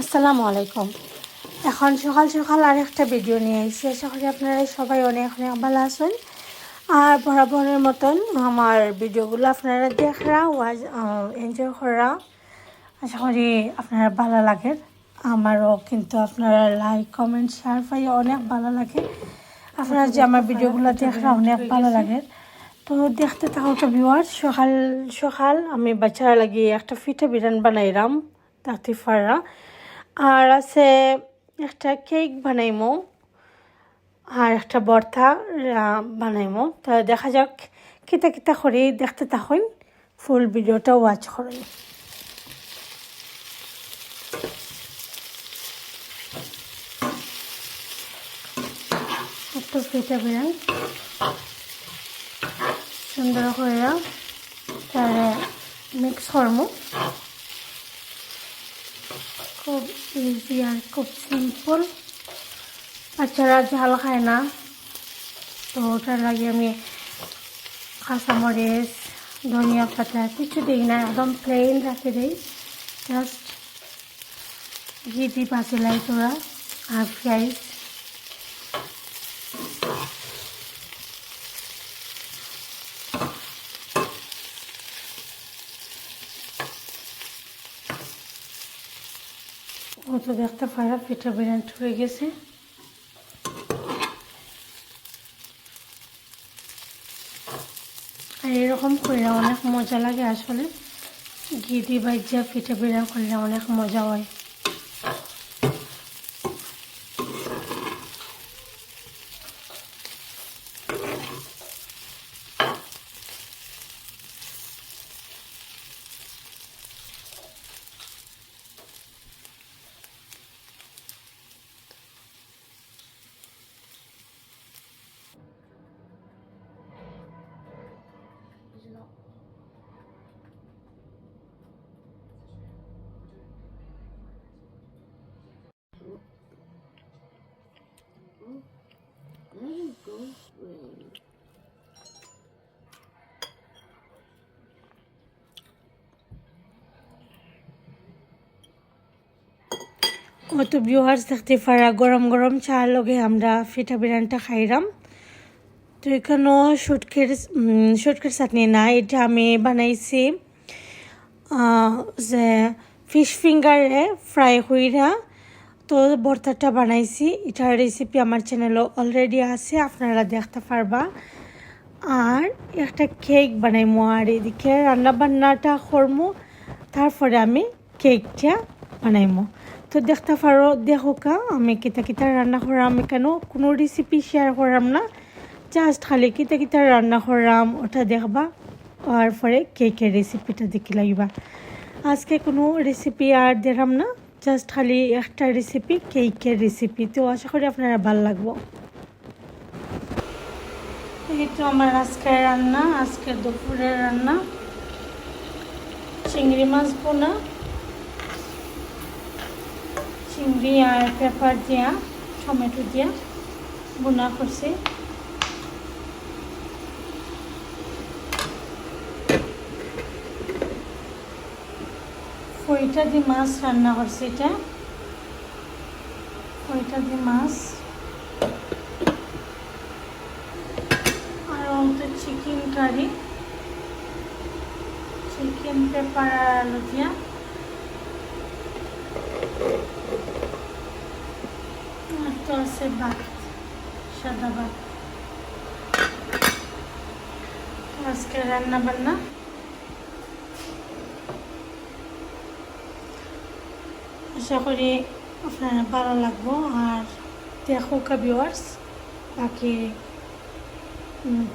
আসসালামু আলাইকুম। এখন সকাল সকাল আর একটা ভিডিও নিয়ে এসেছি। আশা করি আপনারা সবাই অনেক অনেক ভালো আছেন। আর বরাবরের মতন আমার ভিডিওগুলো আপনারা দেখরা, ওয়াজ এনজয় করা। আশা করি আপনারা ভালো লাগে। আমারও কিন্তু আপনারা লাইক কমেন্ট শেয়ার পাই অনেক ভালো লাগে। আপনারা যে আমার ভিডিওগুলো দেখরা অনেক ভালো লাগে। তো দেখতে থাকো তো ভিউয়ার সকাল সকাল আমি বাচ্চারা লাগিয়ে একটা ফিটা বিরিয়ানি বানাইলাম তাতে ফারা। আর আছে একটা কেক বানাইমো, আর একটা বর্তা বানাইমো। তো দেখা যাক, কিতা কিতা করি দেখতে থাকুন। ফুল ভিডিওটা ওয়াচ করুন। একটু ফিটা বিরান সুন্দর করে তারে মিক্স করব খুব ইজি আর খুব সিম্পল বাচ্চারা ঝাল খায় না। তো ওটার লাগে আমি কাঁচামরিচ, ধনিয়া পাতা কিছু দিই না, একদম প্লেন রাখে দিই। জাস্ট ঘি দি পাচিলাই তোরা আর পেঁয়াজ ও তো দেখতে পারা পিঠা বিরিয়ানি হয়ে গেছে। আর এরকম করলে অনেক মজা লাগে আসলে। ঘি দিয়ে পিঠা বিরিয়ানি করলে অনেক মজা হয়। ও তো ভিউয়ার্স দেখতে পারা? গরম গরম চা লগে আমরা ফিটা বিরিয়ানিটা খাইলাম তো এখানেও শুটকির শুটকির চাটনি না এটা আমি বানাইছি যে ফিশ ফিঙ্গারে ফ্রাই কইরা তো ভর্তাটা বানাইছি। এটার রেসিপি আমার চ্যানেলও অলরেডি আছে, আপনারা দেখতে পারবা। আর একটা কেক বানাইমো আর এদিকে রান্না বান্নাটা করমো, তারপরে আমি কেকটা বানাইমো। তো দেখতে পারো দেখোকা আমি কিতা কিতা রান্না করাম কেন কোনো রেসিপি শেয়ার করাম না। জাস্ট খালি কিতা কিতা রান্না করাম, ওটা দেখবা, তারপরে কেকের রেসিপিটা দেখি লাগবা আজকে কোনো রেসিপি আর দেখাম না। জাস্ট খালি একটা রেসিপি কেকের রেসিপি তো আশা করি আপনারা ভালো লাগবো। এই তো আমার আজকের রান্না, আজকের দুপুরের রান্না। চিংড়ি মাছ বোনা চিংড়ি আর পেপার দিয়া, টমেটো দিয়া বোনা করছি। ফইটা দিয়ে মাছ রান্না করছি এটা? ফইটা দিয়ে মাছ? আর অন্ত চিকেন কারি। চিকেন পেপার আলু দিয়া। আছে ভাত, সাদা ভাত। আজকে রান্না বান্না আশা করি আপনার ভালো লাগবো। আর দেখো ভিউয়ার্স বাকি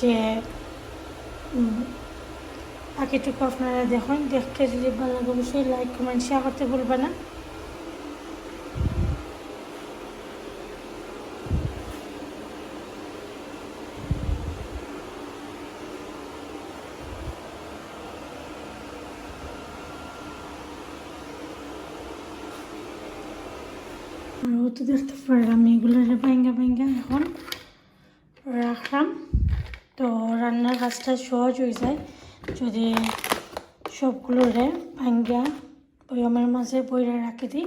যে বাকিটুকু আপনারা দেখুন। দেখতে যদি ভালো লাগে, অবশ্যই লাইক কমেন্ট শেয়ার করতে ভুলবে না। আর ও তো দেখতে পারলাম এগুলো ভাঙ্গা ভাঙ্গা এখন রাখলাম। তো রান্নার কাজটা সহজ হয়ে যায় যদি সবগুলোরে ভাঙ্গা বয়মের মাঝে বইরা রাখি দিই,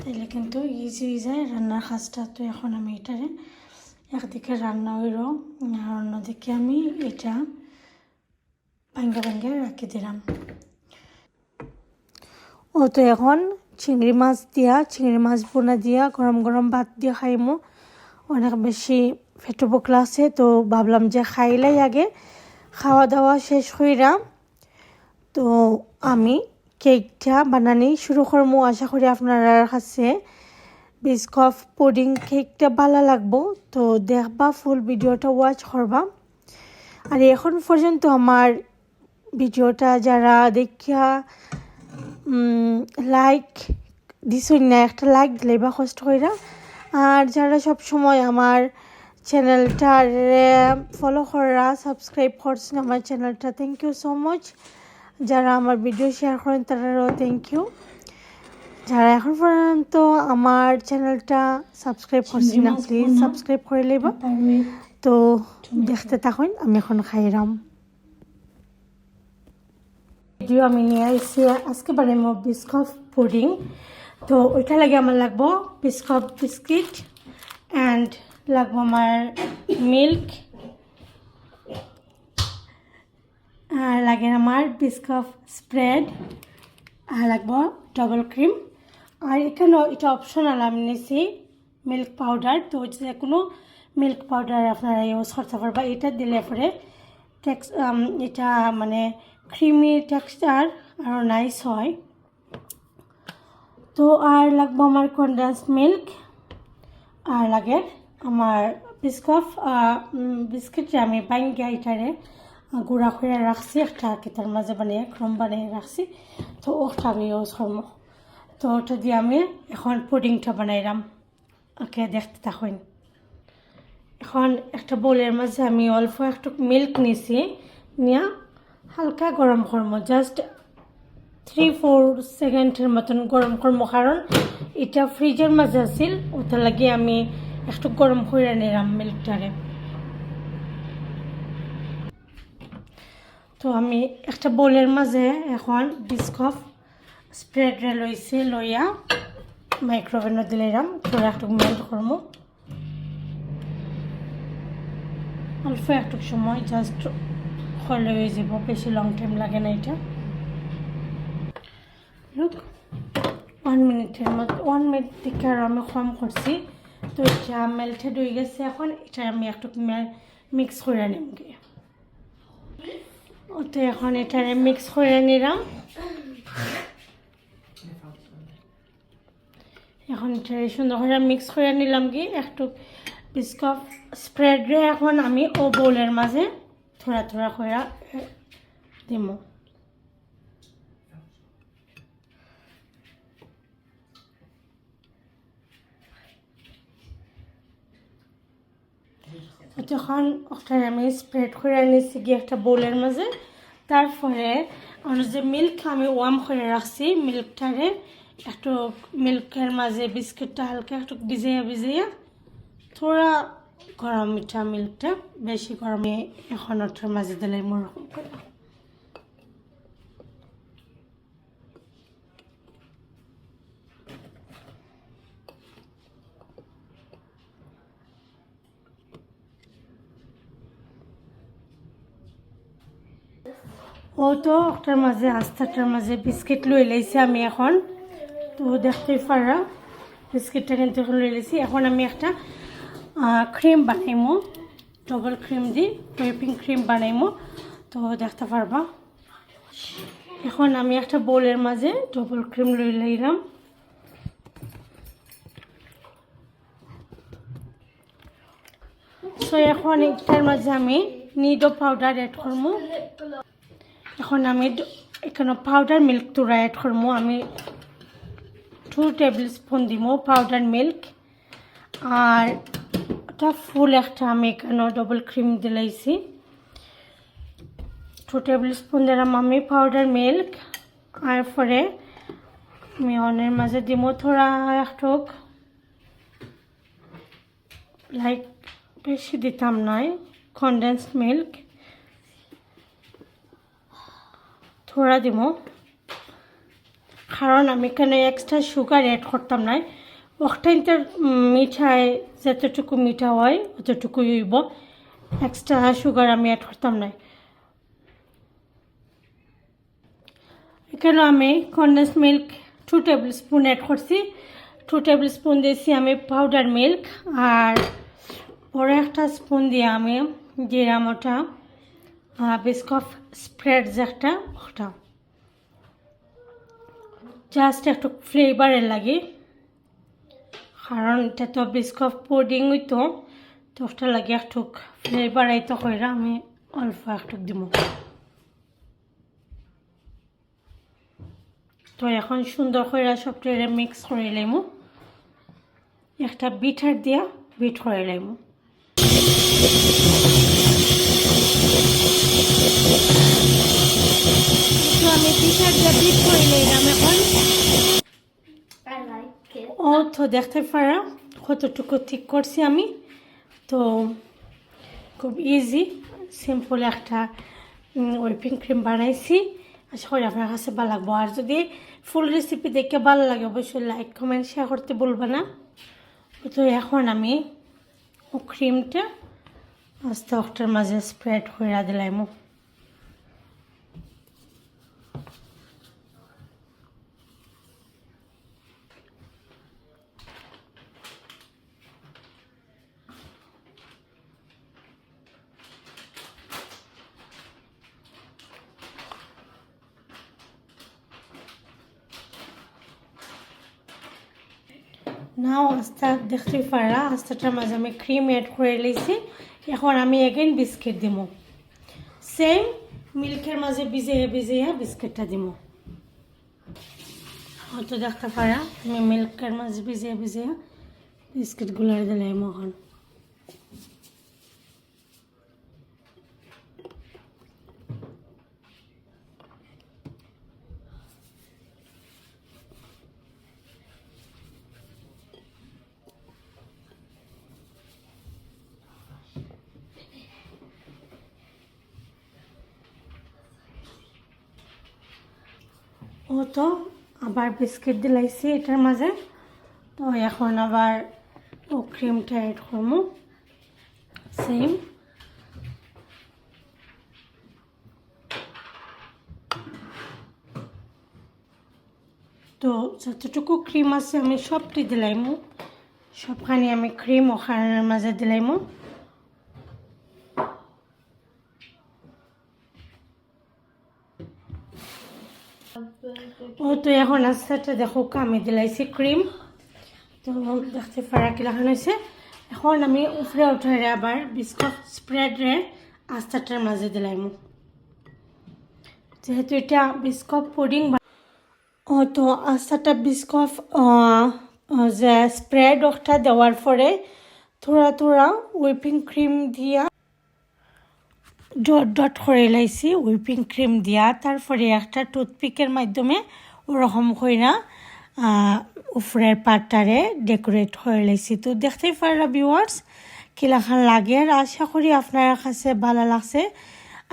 তাইলে কিন্তু ইজি হয়ে যায় রান্নার কাজটা। তো এখন আমি এটারে একদিকে রান্না হইল, আর অন্যদিকে আমি এটা ভাঙ্গা ভাঙ্গা রাখি দিলাম। ও তো এখন চিংড়ি মাছ দিয়া, চিংড়ি মাছ বোনা দিয়া, গরম গরম ভাত দিয়ে খাইমো। অনেক বেশি ফেটো বকলা আছে, তো ভাবলাম যে খাইলাই আগে। খাওয়া দাওয়া শেষ হইরাম তো আমি কেকটা বানানি শুরু করব আশা করি আপনারা কাছে বিস্কফ পুডিং কেকটা ভালো লাগবো। তো দেখবা, ফুল ভিডিওটা ওয়াচ করবা। আর এখন পর্যন্ত আমার ভিডিওটা যারা দেখিয়া লাইক দিছই না একটা লাইক দিলে বা কষ্ট কইরা। আর যারা সব সময় আমার চ্যানেলটার ফলো করা সাবস্ক্রাইব করছেন আমার চ্যানেলটা থ্যাংক ইউ সো মাচ যারা আমার ভিডিও শেয়ার করেন তারাও থ্যাংক ইউ যারা এখন পর্যন্ত আমার চ্যানেলটা সাবস্ক্রাইব করছি না প্লিজ সাবস্ক্রাইব করে লেবা। তো দেখতে থাকুন আমি এখন খাইরাম। ভিডিও আমি নিয়ে আসছি আজকে বানাবো বিস্কফ পুডিং। তো ওইটা লাগে আমার লাগবো বিস্কফ বিস্কিট অ্যান্ড লাগবো আমার মিল্ক। আর লাগে আমার বিস্কফ স্প্রেড। আর লাগবো ডবল ক্রিম আর এখানেও এটা অপশনাল আমি নিয়েছি মিল্ক পাউডার। তো যে কোনো মিল্ক পাউডার আপনারা ইউজ করতে পারবা। এটা দিলে পরে টেক্স এটা মানে ক্রিমি টেক্সচার আরও নাইস হয়। তো আর লাগবো আমার কন্ডেন্স মিল্ক আর লাগে আমার বিস্কফ বিস্কিট আমি বাইঙ্গা এটারে গুঁড়া করে রাখছি, একটা কেতার মাঝে বানিয়ে ক্রম বানিয়ে রাখছি, তো ওটা আমি ইউজ করব। তো ওটা দিয়ে আমি এখন পুডিংটা বানাইলাম ওকে, দেখতে থাকুন। এখন একটা বোলের মাঝে আমি অল্প একটু মিল্ক নিছি, নিয়ে হালকা গরম করব জাস্ট থ্রি ফোর সেকেন্ডের মতন গরম করব কারণ এটা ফ্রিজের মাঝে আছিল ওটা লাগে আমি একটু গরম করে নিলাম মিল্কটারে তো আমি একটা বোলের মাঝে এখন বিস্কফ স্প্রেড লইছি লইয়া মাইক্রোওভেনও দিলাম তোরা একটু মেল্ট করব অল্প একটু সময় জাস্ট হলে হয়ে যাব বেশি লং টাইম লাগে না এটা। লুক ওয়ান মিনিটের মধ্যে ওয়ান মিনিট থেকে আর আমি কম করছি। তো এটা মেল্টেড হয়ে গেছে এখন, এটা আমি একটু মিক্স করে নিম গিয়ে তো এখন এটা মিক্স করে নিলাম। এখন এটা সুন্দর করে মিক্স করে নিলাম কি একটু বিস্কফ স্প্রেডে এখন আমি ও বোলের মাঝে। থোড়া থোড়া করে দিব যখন ওটার আমি স্প্রেড করে নিচ্ছি গিয়ে একটা বোলের মাঝে, তারপরে আমার যে মিল্ক আমি ওয়ার্ম করে রাখছি মিল্কটারে একটু মিল্কের মাঝে বিস্কিটটা হালকা একটু ভিজাইয়া ভিজাইয়া থোড়া গরম মিঠা মিল্কটা বেশি গরমে এখন ওটার মাঝে দিলে মরকম করে ও তো ওটার মাঝে আস্তাটার মাঝে বিস্কিট লই লাইছি আমি এখন। তো দেখতেই পারা বিস্কিটটা কিন্তু এখন লই লাইছি এখন আমি একটা cream বানাইমো double cream the whipping cream বানাইমো। তো দেখতে পারবা, এখন আমি একটা বোলের মাঝে ডবল ক্রিম লই লাইলাম। সো এখন এটার মাঝে আমি নিডো পাউডার অ্যাড করব এখন আমি এখানে পাউডার মিল্ক তোরা অ্যাড করব আমি টু টেবিল স্পুন দিব পাউডার মিল্ক আর ওটা ফুল, একটা আমি এখানে ডবল ক্রিম দিলাইছি। টু টেবিল স্পুন দিলাম আমি পাউডার মিল্ক আর পরে আমি অনের মাঝে দিব থোড়া একটু লাইক বেশি দিতাম নয় কনডেন্সড মিল্ক থোড়া দিব কারণ আমি এখানে এক্সট্রা সুগার অ্যাড করতাম না ওখানটার মিঠাই যতটুকু মিঠা হয় অতটুকু হইব এক্সট্রা সুগার আমি অ্যাড করতাম না এখানে আমি condense milk two tablespoon add করছি। টু টেবিল স্পুন দিয়েছি আমি পাউডার মিল্ক আর বড় একটা স্পুন দিয়ে আমি জিরা মোটা বিস্কফ স্প্রেড যে একটা ওটা জাস্ট একটু ফ্লেভারের লাগে। কারণ এটা তো বিস্কফ পুডিং হইতো তো ওটা লাগে একটু ফ্লেভার আইতো কইরা আমি অল্প একটু দিব তো এখন সুন্দর করে সবটা মিক্স করে লাইমু একটা বিটার দিয়া বিট করে লাইমু আমি বিটার দিয়া বিট করে লাইলাম এখন। তো দেখতে পারা, কতটুকু ঠিক করছি আমি। তো খুব ইজি সিম্পল একটা ওয়েপিং ক্রিম বানাইছি। আশা করি আপনার কাছে ভালো লাগবো। আর যদি ফুল রেসিপি দেখে ভালো লাগে, অবশ্যই লাইক কমেন্ট শেয়ার করতে বলব না। তো এখন আমি ও ক্রিমটা আস্তে ওটার মাঝে স্প্রেড করে দিলাম। নাও, আস্তা দেখতে পারা আস্তাটার মাঝে আমি ক্রিম অ্যাড করে লিছি এখন আমি এগেন বিস্কিট দিব সেম মিল্কের মাঝে ভিজিয়ে ভিজিয়ে বিস্কিটটা দিব হয়তো দেখতে পারা আমি মিল্কের মাঝে ভিজিয়ে ভিজিয়ে বিস্কিটগুলো দিলাম এখন ও তো আবার বিস্কিট দিলাইছি এটার মাঝে। তো এখন আবার ও ক্রিমটা অ্যাড করব। সেম তো যতটুকু ক্রিম আছে আমি সবটি দিলাইমু। সবখানি আমি ক্রিম ওখানের মাঝে দিলাইমু ও তো এখন আস্তে আস্তে দেখো আমি দিলাইছি ক্রিম। তো দেখতে কিলাখান হয়েছে এখন আমি উপরে উঠাই আবার বিস্কুট স্প্রেডরে আস্তাটার মাঝে দিলাইম। যেহেতু এটা বিস্কুট পুডিং ও, তো আস্তাটা বিস্কুট যে স্প্রেড ওটা দেওয়ার পরে থোড়া থোড়া হুইপিং ক্রিম দিয়া ডট ডট করে লাইছি, হুইপিং ক্রিম দিয়া। তারপরে একটা টুথপিকের মাধ্যমে ওরকম করে না উপরের পাটটারে ডেকোরেট করে লাইছি তো দেখতেই পারা ভিউয়ার্স কিলাখান লাগে আর আশা করি আপনার কাছে ভালো লাগছে।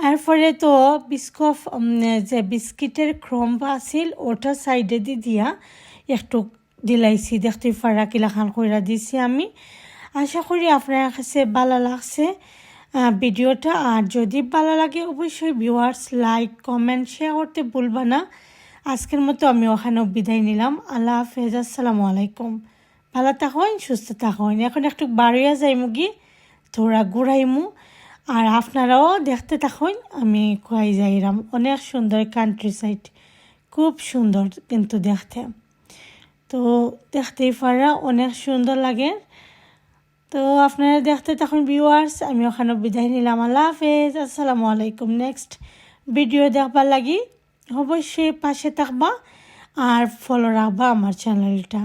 এরপরে তো বিস্কফ যে বিস্কিটের ক্রম্প আছিল ওটা সাইডে দি দিয়া একটু দিলাইছি। দেখতে পারা কিলাখান কইরা দিছি আমি। আশা করি আপনার কাছে ভালো লাগছে। ভিডিওটা আর যদি ভালো লাগে অবশ্যই ভিউয়ার্স লাইক কমেন্ট শেয়ার করতে ভুলবা না। আজকের মতো আমি ওখানে বিদায় নিলাম। আল্লাহ হাফেজ, আসসালামু আলাইকুম। ভালো থাকুন, সুস্থ থাকুন। এখন একটু বাড়িয়া যাই মুগি, থোড়া ঘুরাইমু। আর আপনারাও দেখতে থাকুন, আমি খুয়াই যাইরাম। অনেক সুন্দর কান্ট্রি সাইড খুব সুন্দর কিন্তু দেখতে। তো দেখতেই পারা, অনেক সুন্দর লাগে। তো আপনারা দেখতে তখন ভিউয়ার্স আমি ওখানে বিদায় নিলাম। আল্লাহ হাফেজ, আসসালামু আলাইকুম। নেক্সট ভিডিও দেখবার লাগি। অবশ্যই পাশে থাকবা আর ফলো রাখবা আমার চ্যানেলটা